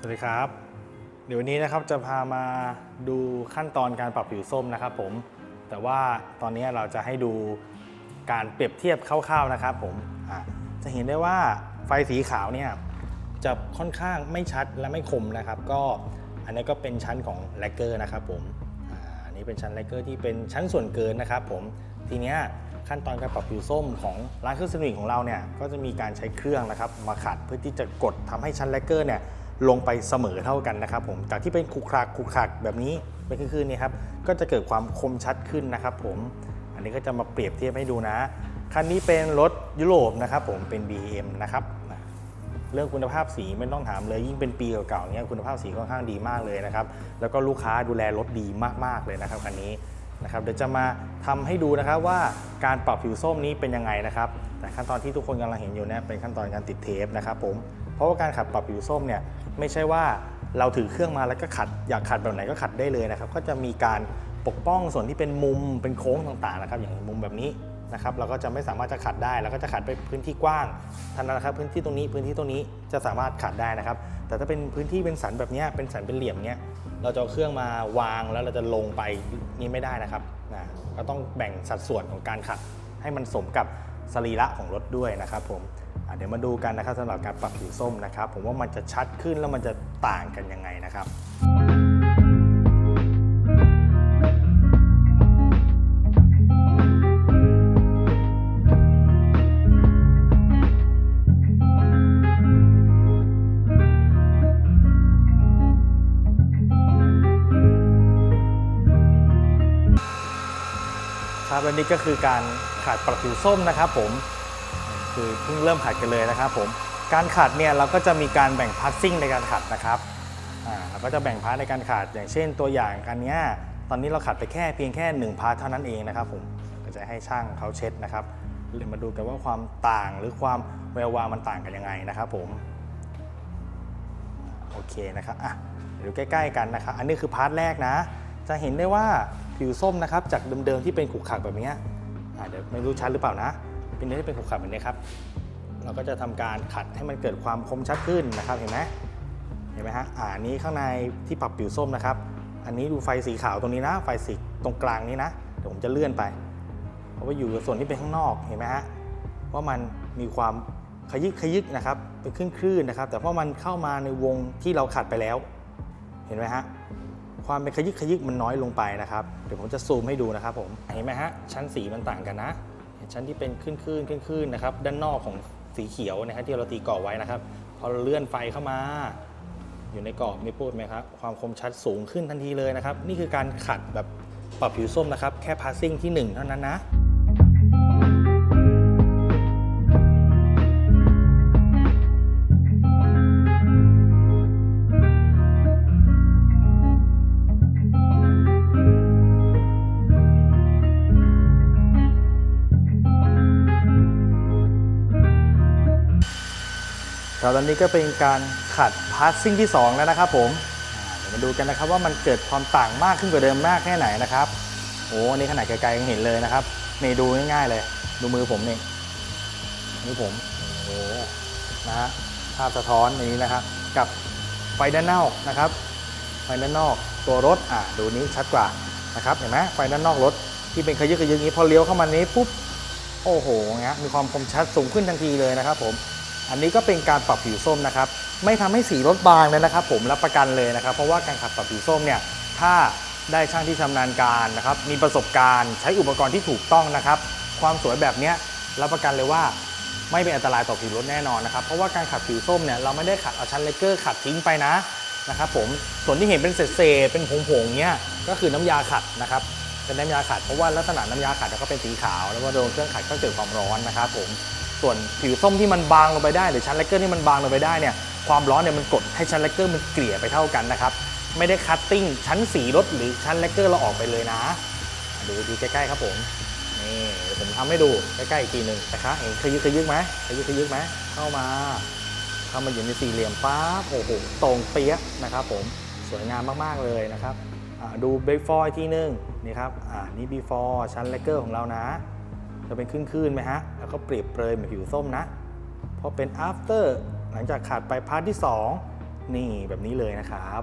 สวัสดีครับ เดี๋ยววันนี้นะครับจะพามาดูขั้นตอนการปรับผิวส้มนะครับผม แต่ว่าตอนนี้เราจะให้ดูการเปรียบเทียบคร่าวๆนะครับผมะจะเห็นได้ว่าไฟสีขาวเนี่ยจะค่อนข้างไม่ชัดและไม่คมนะครับ ก็อันนี้ก็เป็นชั้นของแลกเกอร์นะครับผมอันนี้เป็นชั้นแลกเกอร์ที่เป็นชั้นส่วนเกินนะครับผมทีเนี้ยขั้นตอนการปรับผิวส้มของร้านเครื่องสำอางของเราเนี่ยก็จะมีการใช้เครื่องนะครับมาขัดเพื่อที่จะกดทำให้ชั้นแลกเกอร์เนี่ย ลงไปเสมอเท่ากันนะครับผมจากที่เป็นขรุขระขรุขระแบบนี้เป็นคลื่นๆนี่ครับก็จะเกิดความคมชัดขึ้นนะครับผมอันนี้ก็จะมาเปรียบเทียบให้ดูนะ คันนี้เป็นรถยุโรปนะครับผมเป็น BM นะครับเรื่องคุณภาพสีไม่ต้องถามเลยยิ่งเป็นปีเก่าๆเนี้ยคุณภาพสีค่อนข้างดีมากเลยนะครับแล้วก็ลูกค้าดูแลรถดีมากๆเลยนะครับคันนี้นะครับเดี๋ยวจะมาทำให้ดูนะครับว่าการปรับผิวส้มนี้เป็นยังไงนะครับ แต่ขั้นตอนที่ทุกคนกำลังเห็นอยู่เนี่ยเป็นขั้นตอนการติดเทปนะครับผม เพราะว่าการขัดปรับผิวส้มเนี่ยไม่ใช่ว่าเราถือเครื่องมาแล้วก็ขัดอยากขัดแบบไหนก็ขัดได้เลยนะครับก็จะมีการปกป้องส่วนที่เป็นมุมเป็นโค้งต่างๆนะครับอย่างมุมแบบนี้นะครับเราก็จะไม่สามารถจะขัดได้เราก็จะขัดไปพื้นที่กว้างท่านั้นนะครับพื้นที่ตรงนี้พื้นที่ตรงนี้จะสามารถขัดได้นะครับ แต่ถ้าเป็นพื้นที่เป็นสันแบบนี้เป็นสันเป็นเหลี่ยมเนี้ยเราจะเอาเครื่องมาวางแล้วเราจะลงไปนี่ไม่ได้นะครับนะก็ต้องแบ่งสัดส่วนของการขัดให้มันสมกับสรีระของรถด้วยนะครับผม เดี๋ยวมาดูกันนะครับสำหรับการปรับผิวส้มนะครับ ผมว่ามันจะชัดขึ้นแล้วมันจะต่างกันยังไงนะครับครับและนี่ก็คือการขัดปรับผิวส้มนะครับผม คือเพิ่งเริ่มขัดกันเลยนะครับผมการขัดเนี่ยเราก็จะมีการแบ่งพาร์ทซิ่งในการขัดนะครับเราก็จะแบ่งพาร์ทในการขัดอย่างเช่นตัวอย่างกันเนี้ยตอนนี้เราขัดไปแค่เพียงแค่1พาร์ทเท่านั้นเองนะครับผมก็จะให้ช่างเขาเช็ดนะครับเดี๋ยวมาดูกันว่าความต่างหรือความแวววาวมันต่างกันยังไงนะครับผมโอเคนะครับอะเดี๋ยวดูใกล้ ๆ กันนะครับ อันนี้คือพาร์ทแรกนะ จะเห็นได้ว่าผิวส้มนะครับจากเดิมๆที่เป็นขรุขระแบบเนี้ยเดี๋ยวไม่รู้ชัดหรือเปล่านะ เป็นเนื้อที่เป็นขรุขระแบบนี้ครับ เราก็จะทำการขัดให้มันเกิดความคมชัดขึ้นนะครับ เห็นไหมเห็นไหมฮะอ่าอันนี้ข้างในที่ปรับผิวส้มนะครับ อันนี้ดูไฟสีขาวตรงนี้นะ ไฟสีตรงกลางนี้นะเดี๋ยวผมจะเลื่อนไป เพราะว่าอยู่ส่วนที่เป็นข้างนอกเห็นไหมฮะว่ามันมีความขยึกขยึกนะครับ เป็นคลื่นๆนะครับ แต่พอมันเข้ามาในวงที่เราขัดไปแล้ว เห็นไหมฮะความเป็นขยึกขยึกมันน้อยลงไปนะครับ เดี๋ยวผมจะซูมให้ดูนะครับผม เห็นไหมฮะ ชั้นสีมันต่างกันนะ ชั้นที่เป็นขึ้นขึ้นขึ้นขึ้นนะครับ ด้านนอกของสีเขียวนะครับที่เราตีกรอบไว้นะครับ พอเราเลื่อนไฟเข้ามา อยู่ในกรอบไม่พูดไหมครับ ความคมชัดสูงขึ้นทันทีเลยนะครับ นี่คือการขัดแบบปรับผิวส้มนะครับ แค่พาสซิ่งที่ 1 เท่านั้นนะ ครับตอนนี้ก็เป็นการขัดพาสซิ่งที่ 2 แล้วนะครับผมเดี๋ยวมาดูกันนะครับว่ามันเกิดความต่างมากขึ้นกว่าเดิมมากแค่ไหนนะครับโอ้อันนี้ขนาดไกลๆยังเห็นเลยนะครับนี่ดูง่ายๆเลย ดูมือผมนี่มือผมโอ้นะฮะภาพสะท้อนอย่างนี้นะครับ กับไฟด้านนอกนะครับไฟด้านนอกตัวรถอ่าดูนี้ชัดกว่านะครับเห็นไหมไฟด้านนอกรถที่เป็นขยึกขยึกนี้พอเลี้ยวเข้ามานี้ปุ๊บโอ้โหเงี้ยมีความคมชัดสูงขึ้นทันทีเลยนะครับผม อันนี้ก็เป็นการปรับผิวส้มนะครับ ไม่ทำให้สีรถบางเลยนะครับ ผมรับประกันเลยนะครับ เพราะว่าการขัดปรับผิวส้มเนี่ยถ้าได้ช่างที่ชำนาญการนะครับ มีประสบการณ์ใช้อุปกรณ์ที่ถูกต้องนะครับ ความสวยแบบเนี้ยรับประกันเลยว่าไม่เป็นอันตรายต่อผิวรถแน่นอนนะครับ เพราะว่าการขัดผิวส้มเนี่ยเราไม่ได้ขัดเอาชั้นเลกเกอร์ขัดทิ้งไปนะนะครับผมส่วนที่เห็นเป็นเศษๆเป็นผงๆเนี่ยก็คือน้ำยาขัดนะครับเป็นน้ำยาขัดเพราะว่าลักษณะน้ำยาขัดเนี่ยก็เป็นสีขาว แล้วก็โดนเครื่องขัดก็เกิดความร้อนนะครับผม ส่วนผิวส้มที่มันบางลงไปได้หรือชั้นแลกเกอร์ที่มันบางลงไปได้เนี่ยความร้อนเนี่ยมันกดให้ชั้นแลกเกอร์มันเกลี่ยไปเท่ากันนะครับไม่ได้คัตติ้งชั้นสีรถหรือชั้นแลกเกอร์เราออกไปเลยนะดูดูใกล้ๆครับผมนี่ผมทำให้ดูใกล้ๆอีกทีหนึ่งนะคะเห็นขยึกขยึกไหมขยึกขยึกไหมเข้ามาเข้ามาอยู่ในสี่เหลี่ยมปั๊บโอ้โหตรงเปี้ยะนะครับผมสวยงามมากๆเลยนะครับดู before อีกทีหนึ่งนี่ครับอ่านี่ before ชั้นแลกเกอร์ของเรานะ จะเป็นคลื่นๆไหมฮะ แล้วก็เปรียบเปรยเหมือนผิวส้มนะพอเป็น after หลังจากขาดไปพาร์ทที่ 2 นี่แบบนี้เลยนะครับ